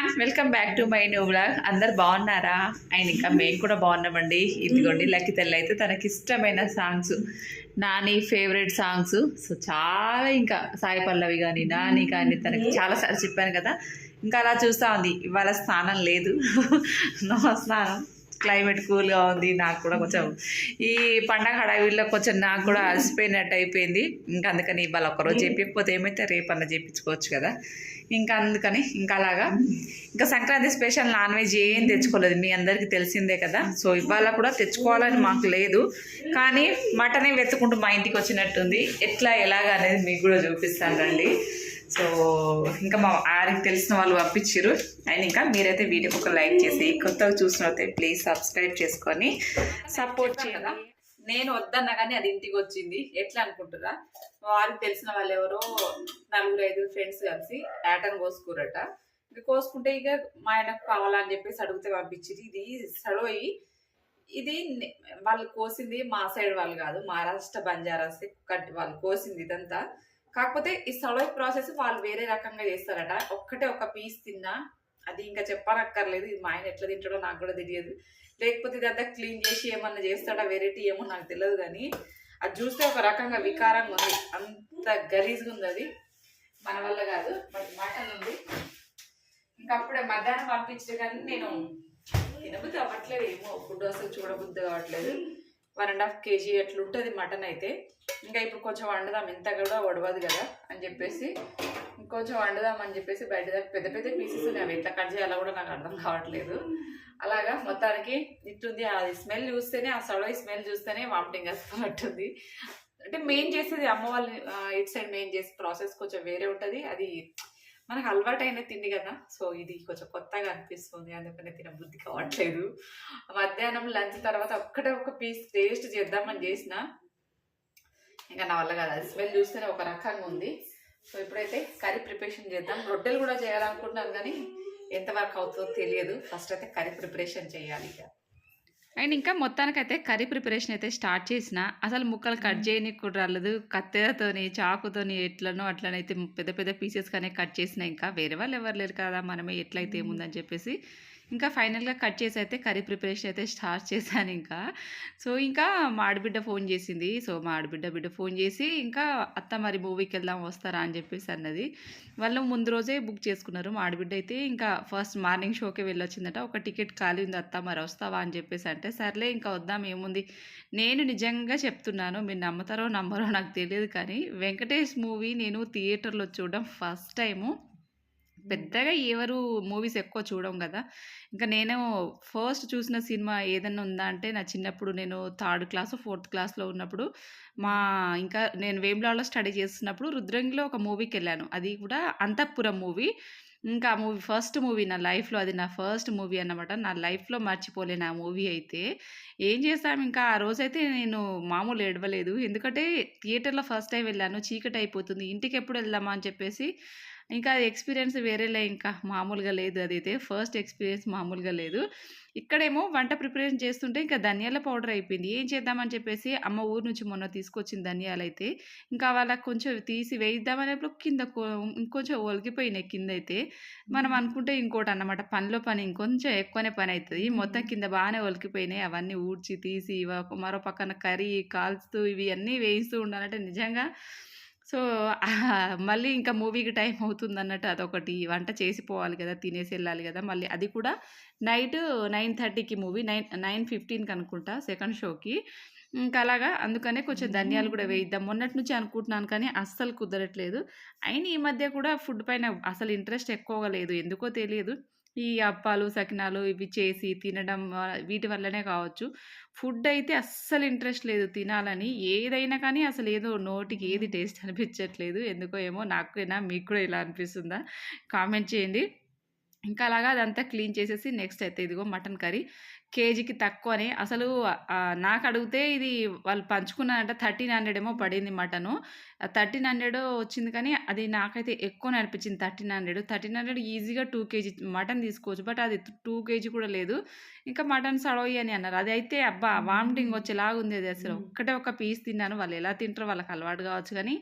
Everyone welcome back to my new blog అందరు బాగున్నారా? ఆయన ఇంకా మేము కూడా బాగున్నామండి. ఇదిగోండి లక్కి తెల్ల అయితే తనకి ఇష్టమైన songs Nani favourite songs so చాలా ఇంకా సాయి పల్లవి కానీ నాని కానీ తనకి చాలాసార్లు చెప్పాను కదా. ఇంకా అలా చూస్తూ ఉంది. ఇవాళ స్నానం లేదు. నో స్నానం క్లైమేట్ కూల్గా ఉంది నాకు కూడా కొంచెం ఈ పండగ హడావిడిలో కొంచెం నాకు కూడా అలసిపోయినట్టు అయిపోయింది. ఇంకా అందుకని ఇవాళ ఒకరోజు చెప్పకపోతే ఏమైతే రేపన్నా చేయించుకోవచ్చు కదా. ఇంకా అందుకని ఇంకా అలాగా. ఇంకా సంక్రాంతి స్పెషల్ నాన్ వెజ్ ఏం తెచ్చుకోలేదు మీ అందరికీ తెలిసిందే కదా. సో ఇవాళ కూడా తెచ్చుకోవాలని మాకు లేదు. కానీ మటనే వెతుకుంటూ మా ఇంటికి వచ్చినట్టుంది. ఎట్లా ఎలాగా అనేది మీకు కూడా చూపిస్తాను రండి. సో ఇంకా మా ఆరికి తెలిసిన వాళ్ళు పంపించారు అండ్ ఇంకా మీరైతే వీడియోకి ఒక లైక్ చేసి కొత్తగా చూసినైతే ప్లీజ్ సబ్స్క్రైబ్ చేసుకొని సపోర్ట్ చేయాలి నేను వద్దన్నా కానీ అది ఇంటికి వచ్చింది. ఎట్లా అనుకుంటురా మా వారికి తెలిసిన వాళ్ళు ఎవరో నలుగురు ఐదు ఫ్రెండ్స్ కలిసి యాటన్ కోసుకురట ఇది కోసుకుంటే ఇక మా ఆయనకు కావాలని చెప్పేసి అడిగితే పంపించింది ఇది సడోయి ఇది వాళ్ళు కోసింది మా సైడ్ వాళ్ళు కాదు మహారాష్ట్ర బంజారాస్ కట్టి వాళ్ళు కోసింది ఇదంతా. కాకపోతే ఈ సడోయి ప్రాసెస్ వాళ్ళు వేరే రకంగా చేస్తారట. ఒక్కటే ఒక పీస్ తిన్నా అది ఇంకా చెప్పనక్కర్లేదు ఇది మా ఆయన ఎట్లా తింటాడో నాకు కూడా తెలియదు. లేకపోతే ఇదంతా క్లీన్ చేసి ఏమన్నా చేస్తాడా వెరైటీ ఏమో నాకు తెలియదు కానీ అది చూస్తే ఒక రకంగా వికారంగా ఉంది. అంత గలీజ్గా ఉంది అది. మన వల్ల కాదు బట్ మటన్ ఉంది. ఇంకా అప్పుడే మధ్యాహ్నం పంపించే కానీ నేను తినబుద్ధి అవ్వట్లేదు ఏమో ఫుడ్ అసలు చూడబుద్ధి కావట్లేదు. వన్ అండ్ హాఫ్ కేజీ అట్లుంటుంది మటన్ అయితే. ఇంకా ఇప్పుడు కొంచెం వండుదాం ఇంత కూడా వడవదు కదా అని చెప్పేసి. ఇంకొంచెం వండుదాం అని చెప్పేసి బయట పెద్ద పెద్ద పీసెస్ ఉన్నాయి. అవి ఎట్లా కట్ చేయాలో కూడా నాకు అర్థం కావట్లేదు. అలాగా మొత్తానికి ఇట్టుంది అది స్మెల్ చూస్తేనే ఆ సడవ స్మెల్ చూస్తేనే వామిటింగ్ వస్తున్నట్టుంది. అంటే మెయిన్ చేసేది అమ్మ వాళ్ళు ఇట్ సైడ్ మెయిన్ చేసే ప్రాసెస్ కొంచెం వేరే ఉంటుంది. అది మనకు అలవాటైన తిండి కదా. సో ఇది కొంచెం కొత్తగా అనిపిస్తుంది. అందుకనే తిన బుద్ధి కావట్లేదు. మధ్యాహ్నం లంచ్ తర్వాత ఒక్కటే ఒక పీస్ టేస్ట్ చేద్దామని చేసిన. ఇంకా నా వల్ల కాదు. అది స్మెల్ చూస్తేనే ఒక రకంగా ఉంది. సో ఇప్పుడైతే కర్రీ ప్రిపరేషన్ చేద్దాం. రొట్టెలు కూడా చేయాలనుకుంటున్నాను కానీ ఎంతవరకు అవుతుందో తెలియదు. ఫస్ట్ అయితే కర్రీ ప్రిపరేషన్ చేయాలి ఇక. అండ్ ఇంకా మొత్తానికైతే కర్రీ ప్రిపరేషన్ అయితే స్టార్ట్ చేసిన అసలు ముక్కలు కట్ చేయనీకి కూడా రాలేదు. కత్తెరతోని చాకుతోని ఎట్లనో అట్లనైతే పెద్ద పెద్ద పీసెస్ కానీ కట్ చేసిన ఇంకా వేరే వాళ్ళు ఎవరు లేరు కదా మనమే ఎట్లయితే ఏముందని చెప్పేసి ఇంకా ఫైనల్గా కట్ చేసి అయితే కర్రీ ప్రిపరేషన్ అయితే స్టార్ట్ చేశాను ఇంకా. సో ఇంకా మా ఆడబిడ్డ ఫోన్ చేసింది. సో మా ఆడబిడ్డ బిడ్డ ఫోన్ చేసి ఇంకా అత్త మరి మూవీకి వెళ్దాం వస్తారా అని చెప్పేసి అన్నది. వాళ్ళు ముందు రోజే బుక్ చేసుకున్నారు. మా ఆడబిడ్డ అయితే ఇంకా ఫస్ట్ మార్నింగ్ షోకి వెళ్ళొచ్చిందట. ఒక టికెట్ ఖాళీ ఉంది అత్త మరి వస్తావా అని చెప్పేసి అంటే సర్లే ఇంకా వద్దాం ఏముంది. నేను నిజంగా చెప్తున్నాను మీరు నమ్ముతారో నమ్మరో నాకు తెలియదు కానీ వెంకటేష్ మూవీ నేను థియేటర్లో చూడడం ఫస్ట్ టైము. పెద్దగా ఎవరు మూవీస్ ఎక్కువ చూడం కదా! ఇంకా నేను ఫస్ట్ చూసిన సినిమా ఏదైనా ఉందా అంటే నా చిన్నప్పుడు నేను థర్డ్ క్లాస్ ఫోర్త్ క్లాస్లో ఉన్నప్పుడు మా ఇంకా నేను వేములాలో స్టడీ చేస్తున్నప్పుడు రుద్రంగిలో ఒక మూవీకి వెళ్ళాను. అది కూడా అంతఃపురం మూవీ. ఇంకా ఆ మూవీ ఫస్ట్ మూవీ నా లైఫ్లో అది నా ఫస్ట్ మూవీ అన్నమాట. నా లైఫ్లో మర్చిపోలేను ఆ మూవీ అయితే. ఏం చేస్తాం ఇంకా ఆ రోజైతే నేను మామూలు ఏడవలేదు. ఎందుకంటే థియేటర్లో ఫస్ట్ టైం వెళ్ళాను చీకటి అయిపోతుంది. ఇంటికి ఎప్పుడు వెళ్దామా అని చెప్పేసి ఇంకా అది ఎక్స్పీరియన్స్ వేరేలే ఇంకా మామూలుగా లేదు అదైతే. ఫస్ట్ ఎక్స్పీరియన్స్ మామూలుగా లేదు. ఇక్కడేమో వంట ప్రిపరేషన్ చేస్తుంటే ఇంకా ధనియాల పౌడర్ అయిపోయింది. ఏం చేద్దామని చెప్పేసి అమ్మ ఊరు నుంచి మొన్న తీసుకొచ్చిన ధనియాలు అయితే ఇంకా వాళ్ళకి కొంచెం తీసి వేయిద్దామనేప్పుడు కింద ఇంకొంచెం ఒలిగిపోయినాయి కింద అయితే మనం అనుకుంటే ఇంకోటి అన్నమాట. పనిలో పని ఇంకొంచెం ఎక్కువనే పని అవుతుంది మొత్తం కింద బాగానే ఒలికిపోయినాయి అవన్నీ ఊడ్చి తీసి ఇవ- మరో పక్కన కర్రీ కాల్స్తూ ఇవి అన్నీ వేయిస్తూ ఉండాలంటే నిజంగా సో మళ్ళీ ఇంకా మూవీకి టైం అవుతుంది అన్నట్టు అదొకటి. వంట చేసిపోవాలి కదా తినేసి వెళ్ళాలి కదా మళ్ళీ అది కూడా నైట్ నైన్ థర్టీకి మూవీ నైన్ నైన్ ఫిఫ్టీన్కి అనుకుంటా సెకండ్ షోకి. ఇంకా అలాగా అందుకనే కొంచెం ధనియాలు కూడా వేయిద్దాం. మొన్నటి నుంచి అనుకుంటున్నాను కానీ అస్సలు కుదరట్లేదు. అయినా ఈ మధ్య కూడా ఫుడ్ పైన అసలు ఇంట్రెస్ట్ ఎక్కువగా లేదు. ఎందుకో తెలియదు. ఈ అప్పాలు సకినాలు ఇవి చేసి తినడం వీటి వల్లనే కావచ్చు. ఫుడ్ అయితే అస్సలు ఇంట్రెస్ట్ లేదు తినాలని. ఏదైనా కానీ అసలు ఏదో నోటికి ఏది టేస్ట్ అనిపించట్లేదు. ఎందుకో ఏమో నాకైనా మీకు కూడా ఇలా అనిపిస్తుందా? కామెంట్ చేయండి. ఇంకా అలాగా అదంతా క్లీన్ చేసేసి నెక్స్ట్ అయితే ఇదిగో మటన్ కర్రీ. కేజీకి తక్కువనే. అసలు ఆ, నాకు అడిగితే ఇది వాళ్ళు పంచుకున్నారంట థర్టీన్ హండ్రెడ్ ఏమో పడింది మటను. థర్టీన్ హండ్రెడ్ వచ్చింది కానీ అది నాకైతే ఎక్కువనే అనిపించింది థర్టీన్ హండ్రెడ్. థర్టీన్ హండ్రెడ్ ఈజీగా టూ కేజీ మటన్ తీసుకోవచ్చు. బట్ అది టూ కేజీ కూడా లేదు. ఇంకా మటన్ సడోయి అని అన్నారు. అది అయితే అబ్బా వామిటింగ్ వచ్చేలాగా ఉంది అది అసలు. ఒక్కటే ఒక పీస్ తిన్నాను. వాళ్ళు ఎలా తింటారో వాళ్ళకి అలవాటు కావచ్చు కానీ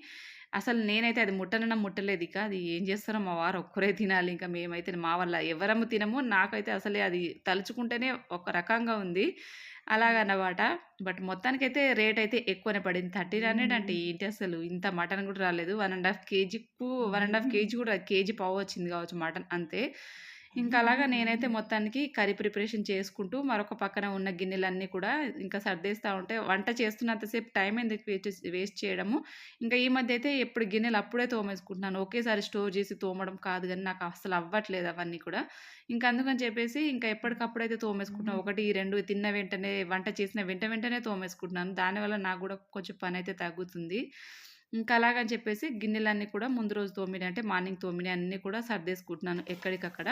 అసలు నేనైతే అది ముట్టనన్నా ముట్టలేదు. ఇక అది ఏం చేస్తారో మా వారు ఒక్కరే తినాలి. ఇంకా మేమైతే మా వల్ల ఎవరము తినము. నాకైతే అసలే అది తలుచుకుంటేనే ఒక రకంగా ఉంది. అలాగన్నమాట. బట్ మొత్తానికైతే రేట్ అయితే ఎక్కువనే పడింది. థర్టీన్ హండ్రెడ్ అంటే ఏంటి అసలు? ఇంత మటన్ కూడా రాలేదు. వన్ అండ్ హాఫ్ కేజీకు వన్ అండ్ హాఫ్ కేజీ కూడా కేజీ పావు వచ్చింది కావచ్చు మటన్ అంతే. ఇంకా అలాగా నేనైతే మొత్తానికి కర్రీ ప్రిపరేషన్ చేసుకుంటూ మరొక పక్కన ఉన్న గిన్నెలన్నీ కూడా ఇంకా సర్దేస్తూ ఉంటే వంట చేస్తున్నంతసేపు టైం ఎందుకు వేస్ట్ వేస్ట్ చేయడము. ఇంకా ఈ మధ్య అయితే ఎప్పుడు గిన్నెలు అప్పుడే తోమేసుకుంటున్నాను. ఒకేసారి స్టోర్ చేసి తోమడం కాదు కానీ నాకు అసలు అవ్వట్లేదు అవన్నీ కూడా. ఇంకా అందుకని చెప్పేసి ఇంకా ఎప్పటికప్పుడైతే తోమేసుకుంటున్నాను ఒకటి ఈ రెండు తిన్న వెంటనే వంట చేసిన వెంట వెంటనే తోమేసుకుంటున్నాను. దానివల్ల నాకు కూడా కొంచెం పని అయితే తగ్గుతుంది. ఇంకా అలాగని చెప్పేసి గిన్నెలన్నీ కూడా ముందు రోజు తోమిని అంటే మార్నింగ్ తోమిని అన్నీ కూడా సర్దేసుకుంటున్నాను ఎక్కడికక్కడ.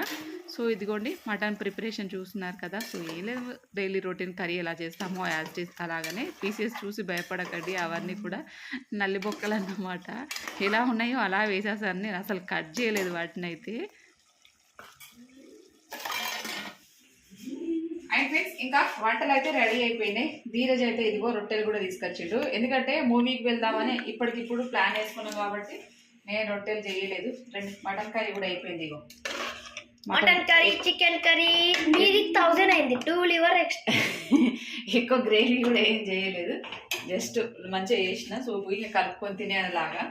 సో ఇదిగోండి మటన్ ప్రిపరేషన్ చూస్తున్నారు కదా సో ఏం లేదు డైలీ రొటీన్ కర్రీ ఎలా చేస్తామో యాజ్ చేసి అలాగనే పీసెస్ చూసి భయపడకండి అవన్నీ కూడా నల్లి బొక్కలు అన్నమాట ఎలా ఉన్నాయో అలా వేసేసాను నేను అసలు కట్ చేయలేదు వాటిని అయితే అండ్ ఫ్రెండ్స్ ఇంకా వంటలు అయితే రెడీ అయిపోయినాయి. ధీరజ్ అయితే ఇదిగో రొట్టెలు కూడా తీసుకొచ్చిండు. ఎందుకంటే మూవీకి వెళ్దామని ఇప్పటికిప్పుడు ప్లాన్ వేసుకున్నాం కాబట్టి నేను రొట్టెలు చేయలేదు. రెండు మటన్ కర్రీ కూడా అయిపోయింది ఇగో. మటన్ కర్రీ చికెన్ కర్రీ మీది థౌజండ్ అయింది. Two liver extra. ఎక్కువ గ్రేవీ కూడా ఏం చేయలేదు. జస్ట్ మంచిగా చేసిన సూపు ఇక కలుపుకొని తినేలాగా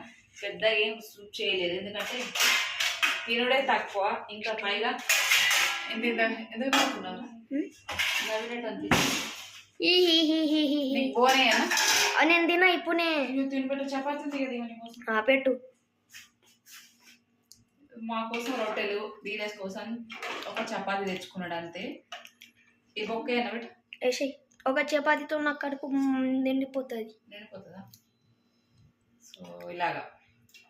పెద్దగా ఏం సూప్ చేయలేదు. ఎందుకంటే తినుడే తక్కువ. ఇంకా పైగా ఎందుకు నేను తిన్నా ఇప్పుడే చపాతీ కదా పెట్టు. మా కోసం రొట్టెలు ధీరజ్ కోసం ఒక చపాతీ తెచ్చుకున్నాడు అంతే. ఈ బొక్క బిడ్డ వేసి ఒక చపాతీతో నా కడుపు నిండిపోతుంది. నిండిపోతుందా? సో ఇలాగా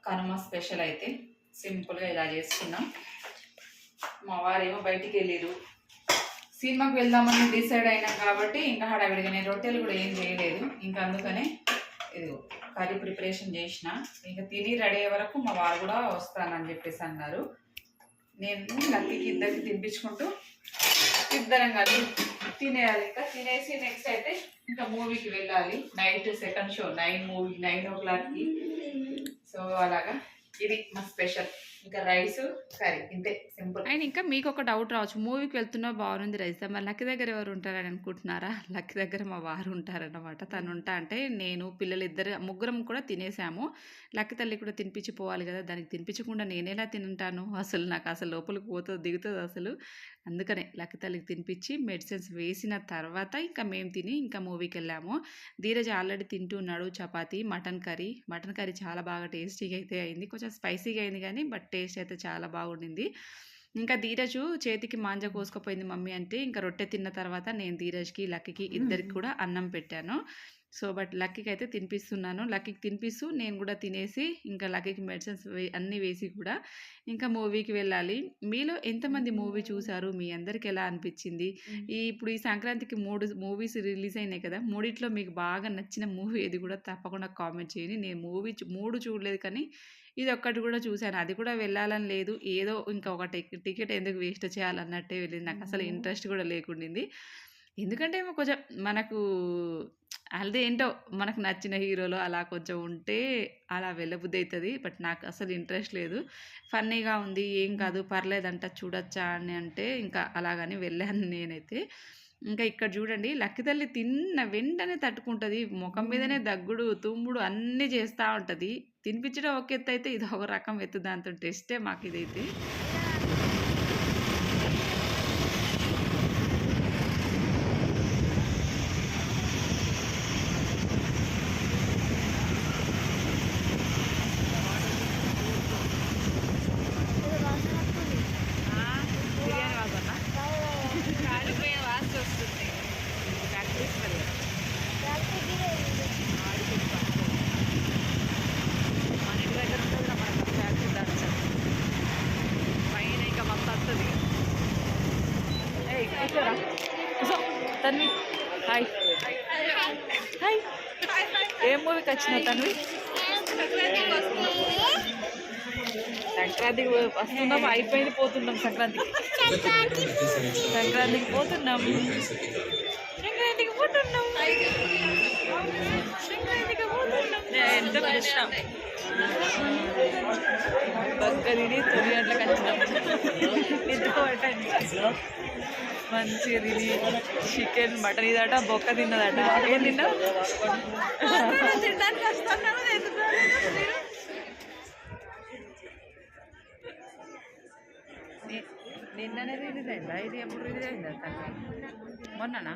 కనుమ స్పెషల్ అయితే సింపుల్గా ఇలా చేసుకున్నాం. మా వారేమో బయటికి వెళ్ళిరు సినిమాకి వెళ్దామని డిసైడ్ అయినాం కాబట్టి ఇంకా హడావిడిగా నేను రొట్టెలు కూడా ఏం చేయలేదు. ఇంకా అందుకనే ఇది కర్రీ ప్రిపరేషన్ చేసిన. ఇంకా తిని రెడీ అయ్యే వరకు మా వారు కూడా వస్తానని చెప్పేసి అన్నారు. నేను లక్కీకి ఇద్దరికి తినిపించుకుంటూ ఇద్దరం కలిసి తినేయాలి. ఇంకా తినేసి నెక్స్ట్ అయితే ఇంకా మూవీకి వెళ్ళాలి. Night second show nine movie nine ఓ క్లాక్కి. సో అలాగా. ఇది మా స్పెషల్. ఇంకా రైస్ కర్రీ. ఇంతే సింపుల్. అండ్ ఇంకా మీకు ఒక డౌట్ రావచ్చు. మూవీకి వెళ్తున్నా బాగుంది రైస్. మరి లక్కీ దగ్గర ఎవరు ఉంటారని అనుకుంటున్నారా? లక్కీ దగ్గర మా వారు ఉంటారన్నమాట. తను ఉంటా అంటే నేను పిల్లలు ఇద్దరు ముగ్గురం కూడా తినేసాము. లక్కీ తల్లి కూడా తినిపించి పోవాలి కదా. దానికి తినిపించకుండా నేనేలా తింటాను అసలు నాకు అసలు లోపలికి పోతుంది దిగుతుంది అసలు. అందుకనే లక్కీ తల్లికి తినిపించి మెడిసిన్స్ వేసిన తర్వాత ఇంకా మేము తిని ఇంకా మూవీకి వెళ్ళాము ధీరజ్ ఆల్రెడీ తింటున్నాడు chapati mutton curry. Mutton curry చాలా బాగా టేస్టీగా అయితే అయింది. కొంచెం స్పైసీగా అయింది కానీ బట్ టేస్ట్ అయితే చాలా బాగుండింది. ఇంకా ధీరజు చేతికి మాంజ కోసుకుపోయింది మమ్మీ అంటే ఇంకా రొట్టె తిన్న తర్వాత నేను ధీరజ్కి లక్కీకి ఇద్దరికి కూడా అన్నం పెట్టాను. సో బట్ లక్కీకి అయితే తినిపిస్తున్నాను. లక్కీకి తినిపిస్తూ నేను కూడా తినేసి ఇంకా లక్కీకి మెడిసిన్స్ అన్నీ వేసి కూడా ఇంకా మూవీకి వెళ్ళాలి. మీలో ఎంతమంది మూవీ చూసారు? మీ అందరికి ఎలా అనిపించింది? ఈ ఇప్పుడు ఈ సంక్రాంతికి మూడు మూవీస్ రిలీజ్ అయినాయి కదా! మూడిట్లో మీకు బాగా నచ్చిన మూవీ ఏది కూడా తప్పకుండా కామెంట్ చేయండి. నేను మూవీ మూడు చూడలేదు కానీ ఇది ఒక్కటి కూడా చూశాను. అది కూడా వెళ్ళాలని లేదు. ఏదో ఇంకా ఒక టికెట్ టికెట్ ఎందుకు వేస్ట్ చేయాలన్నట్టే వెళ్ళింది. నాకు అసలు ఇంట్రెస్ట్ కూడా లేకుండింది. ఎందుకంటే ఏమో కొంచెం మనకు అదే ఏంటో మనకు నచ్చిన హీరోలు అలా కొంచెం ఉంటే అలా వెళ్ళబుద్ధి అవుతుంది బట్ నాకు అసలు ఇంట్రెస్ట్ లేదు. ఫన్నీగా ఉంది ఏం కాదు పర్లేదంట చూడొచ్చా అని అంటే ఇంకా అలాగని వెళ్ళాను నేనైతే. ఇంకా ఇక్కడ చూడండి లక్కి తల్లి తిన్న వెంటనే తట్టుకుంటుంది ముఖం మీదనే దగ్గుడు తుమ్ముడు అన్నీ చేస్తూ ఉంటుంది. తినిపించడం ఒక ఎత్తు అయితే ఇది ఒక రకం ఎత్తు దాంతో టెస్టే మాకు ఇదైతే బిర్యానీ వాసన కాలిపోయిన వాసన వస్తుంది కనిపిస్తుంది మన ఇంటి దగ్గర ఉంటుంది మనకు ఫ్యాక్టరీ దాచు పైన ఇంకా మొత్తం వస్తుంది తన్వి హాయ్ హాయ్ ఏం మూవీకి వచ్చినావు తన్వి సంక్రాంతికి వస్తున్నాం అయిపోయింది పోతున్నాం సంక్రాంతికి. సంక్రాంతికి పోతున్నాం. సంక్రాంతికి పోతున్నాం. సంక్రాంతికి పోతున్నాం. ఎంత కష్టం. బక్క తొలి తొమ్మిది గంటలకు వచ్చినాం ఎత్తుకోవటండి మంచిగా తిని చికెన్ మటన్ ఇదట బొక్క తిన్నదట. ఏం తిన్నావు? నిన్ననే రిలీజ్ అయిందా? ఇది ఎప్పుడు రిలీజ్ అయిందా తను మొన్ననా?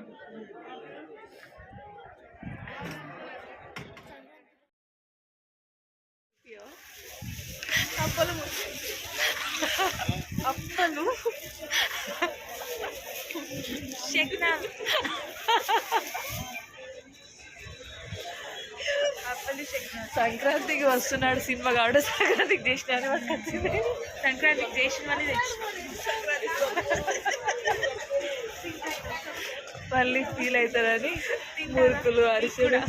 అప్పలు అప్పలు? సంక్రాంతికి వస్తున్నాడు సినిమా కాబట్టి సంక్రాంతికి చేసినాను సంక్రాంతికి చేసిన మళ్ళీ మళ్ళీ ఫీల్ అవుతారని మురుకులు అరిసెలు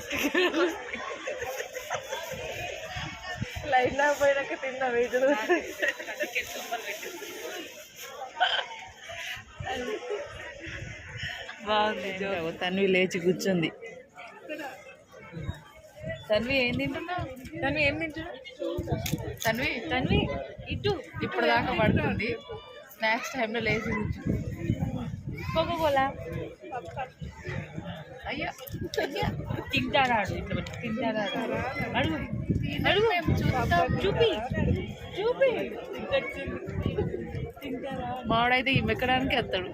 లైన్లో పోయినాక తిన్నా వీధులు బాగుంది. తన్వి లేచి కూర్చుంది. తన్వి ఏం తింటున్నావు తన్వి ఏం తింటున్నావు తన్వి తన్వి ఇటు. ఇప్పుడు దాకా పడుతుంది. స్నాక్స్ టైంలో లేచి కూర్చుంది. కోకో కోలా అయ్యా. అయ్యా. తింటారాడు ఇట్లా తింటారాడు. అడుగు అడుగు. చూపి చూపి. మావాడైతే ఈ మెక్కడానికి వస్తాడు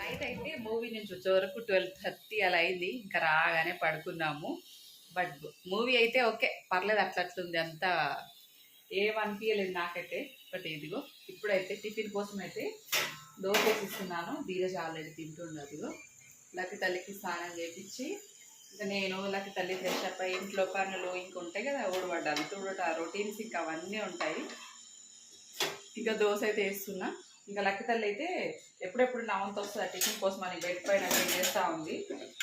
నైట్ అయితే మూవీ నుంచి వచ్చే వరకు ట్వెల్వ్ థర్టీ అలా అయింది. ఇంకా రాగానే పడుకున్నాము. బట్ మూవీ అయితే ఓకే పర్లేదు అట్లట్లుంది. అంతా ఏమనిపించలేదు నాకైతే. బట్ ఇదిగో ఇప్పుడైతే టిఫిన్ కోసం అయితే దోశ వేసిస్తున్నాను ధీరజ్ ఆల్రెడీ తింటుండే అదిగో లక్కి తల్లికి స్నానం చేపించి ఇంకా నేను లక్కి తల్లి ఫ్రెష్ అప్ అయ్యి ఇంట్లో పనులు ఇంక ఉంటాయి కదా ఊడబడ్డాలి. తుడట రొటీన్స్ ఇంకా అవన్నీ ఉంటాయి. ఇంకా దోశ అయితే వేస్తున్నా. ఇంకా లక్కి తల్లి అయితే ఎప్పుడెప్పుడు నా వంతు వస్తుంది ఆ టిఫిన్ కోసం అని బెడ్ పైన చేస్తూ ఉంది.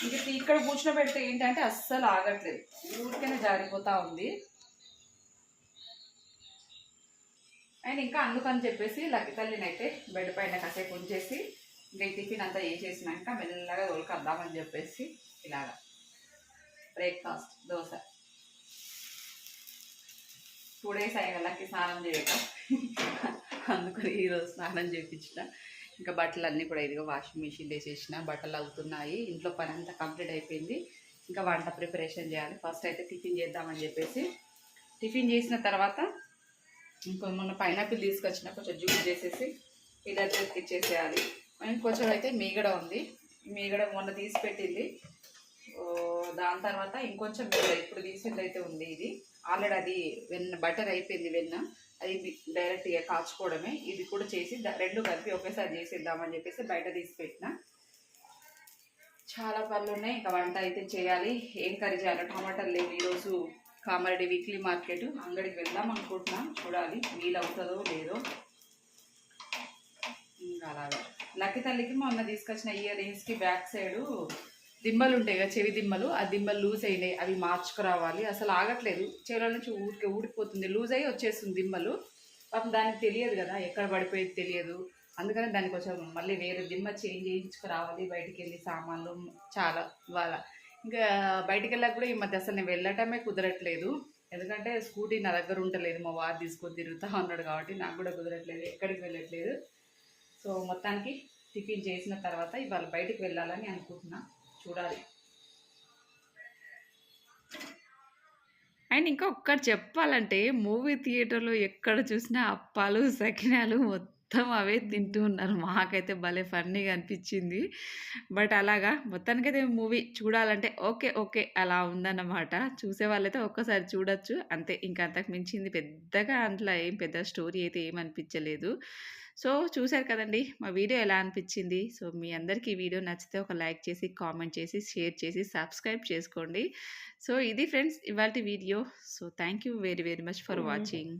ఇంకా ఇక్కడ ఇక్కడ కూర్చుని ఏంటంటే అస్సలు ఆగట్లేదు. ఊరికనే జారిపోతూ ఉంది. అండ్ ఇంకా అందుకని చెప్పేసి లక్కి తల్లిని అయితే బెడ్ పైన కాసేపు ఉంచేసి ఇంకా ఈ టిఫిన్ అంతా చేసేసినాక మెల్లగా తోలుకొద్దామని చెప్పేసి ఇలాగా. బ్రేక్ఫాస్ట్ దోశ. టూ డేస్ అయ్యే లక్కి స్నానం చేయక తీసుకొని ఈరోజు స్నానం చేయించిన ఇంకా బట్టలు అన్నీ కూడా ఇదిగో వాషింగ్ మిషన్ వేసేసిన. బట్టలు అవుతున్నాయి. ఇంట్లో పని అంతా కంప్లీట్ అయిపోయింది. ఇంకా వంట ప్రిపరేషన్ చేయాలి. ఫస్ట్ అయితే టిఫిన్ చేద్దామని చెప్పేసి టిఫిన్ చేసిన తర్వాత ఇంకో మొన్న పైనాపిల్ తీసుకొచ్చిన. కొంచెం జ్యూస్ చేసేసి పిల్లర్ ఇచ్చేసేయాలి. ఇంకొంచెం కొంచెం అయితే మీగడ ఉంది. మీగడ మొన్న తీసి పెట్టింది. దాని తర్వాత ఇంకొంచెం మీగడ ఇప్పుడు తీసింది అయితే ఉంది ఇది. ఆల్రెడీ అది వెన్న బటర్ అయిపోయింది వెన్న అది డైరెక్ట్గా కాచుకోవడమే. ఇది కూడా చేసి రెండు కలిపి ఒకేసారి చేసేద్దామని చెప్పేసి బయట తీసిపెట్టిన చాలా పనులు ఉన్నాయి. ఇంకా వంట అయితే చేయాలి. ఏం కర్రీ చేయాలి టమాటాలు లేవు. ఈరోజు కామారెడ్డి వీక్లీ మార్కెట్. అంగడికి వెళ్దాం అనుకుంటున్నా. చూడాలి వీలు అవుతుందో లేదో. ఇంకా అలాగా. నక్కి తల్లికి మొన్న తీసుకొచ్చిన ఇయర్ రింగ్స్కి బ్యాక్ సైడు దిమ్మలు ఉంటాయి కదా చెవి దిమ్మలు ఆ దిమ్మలు లూజ్ అయినాయి అవి మార్చుకురావాలి. అసలు ఆగట్లేదు. చెవిలో నుంచి ఊరికే ఊడిపోతుంది లూజ్ అయ్యి వచ్చేస్తుంది దిమ్మలు. పాపం దానికి తెలియదు కదా ఎక్కడ పడిపోయేది తెలియదు. అందుకని దానికి కొంచెం మళ్ళీ వేరే దిమ్మ చేంజ్ చేయించుకురావాలి బయటికి వెళ్ళి సామాన్లు చాలా వాళ్ళ. ఇంకా బయటికి వెళ్ళాక కూడా ఈ మధ్య అసలు నేను వెళ్ళటమే కుదరట్లేదు. ఎందుకంటే స్కూటీ నా దగ్గర ఉండలేదు మా వారు తీసుకొని తిరుగుతూ ఉన్నాడు కాబట్టి నాకు కూడా కుదరట్లేదు ఎక్కడికి వెళ్ళట్లేదు. సో మొత్తానికి టిఫిన్ చేసిన తర్వాత ఇవాళ బయటికి వెళ్ళాలని అనుకుంటున్నాను చూడాలి. అండ్ ఇంకా ఒక్కటి చెప్పాలంటే మూవీ థియేటర్లో ఎక్కడ చూసినా అప్పాలు సకినాలు మొత్తం అవే తింటూ ఉన్నారు. మాకైతే భలే ఫన్నీగా అనిపించింది. బట్ అలాగా మొత్తానికైతే మూవీ చూడాలంటే ఓకే ఓకే అలా ఉందన్నమాట. చూసే వాళ్ళైతే ఒక్కసారి చూడొచ్చు. అంతే ఇంకా అంతకు మించింది పెద్దగా అందులో ఏం పెద్ద స్టోరీ అయితే ఏమనిపించలేదు సో చూశారు కదండి మా వీడియో ఎలా అనిపించింది? సో మీ అందరికీ వీడియో నచ్చితే ఒక లైక్ చేసి కామెంట్ చేసి షేర్ చేసి సబ్స్క్రైబ్ చేసుకోండి. సో ఇది ఫ్రెండ్స్ ఇవాళ video. So thank you very very much for watching.